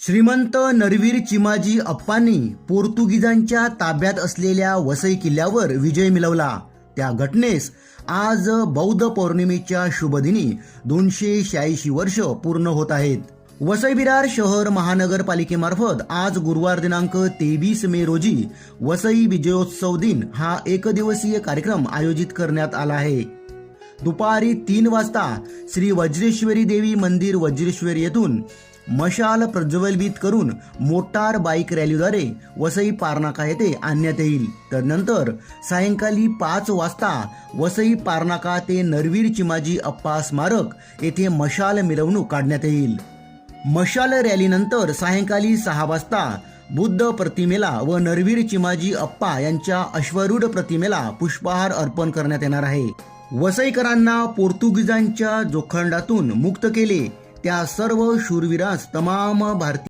श्रीमंत नरवीर चिमाजी अप्पांनी पोर्तुगीजांच्या ताब्यात असलेल्या वसई किल्ल्यावर विजय मिळवला. त्या घटनेस आज बौद्ध पौर्णिमेच्या शुभदिनी दोनशे शहाऐंशी वर्ष पूर्ण होत आहेत. वसई विरार शहर महानगरपालिकेमार्फत आज गुरुवार दिनांक तेवीस मे रोजी वसई विजयोत्सव दिन हा एकदिवसीय कार्यक्रम आयोजित करण्यात आला आहे. दुपारी तीन वाजता श्री वज्रेश्वरी देवी मंदिर वज्रेश्वरी येथून मशाल प्रज्वलित करून मोटार बाईक रॅलीद्वारे वसई पारनाका येथे आणण्यात येईल. तर नंतर सायंकाळी पाच वाजता वसई पारनाका ते नरवीर चिमाजी अप्पा स्मारक येथे मशाल मिरवणूक काढण्यात येईल. मशाल रॅलीनंतर सायंकाळी सहा वाजता बुद्ध प्रतिमेला व नरवीर चिमाजी अप्पा यांच्या अश्वरूढ प्रतिमेला पुष्पहार अर्पण करण्यात येणार आहे. वसईकरांना पोर्तुगीजांच्या जोखंडातून मुक्त केले त्या सर्व शूरवीरास तमाम भारतीय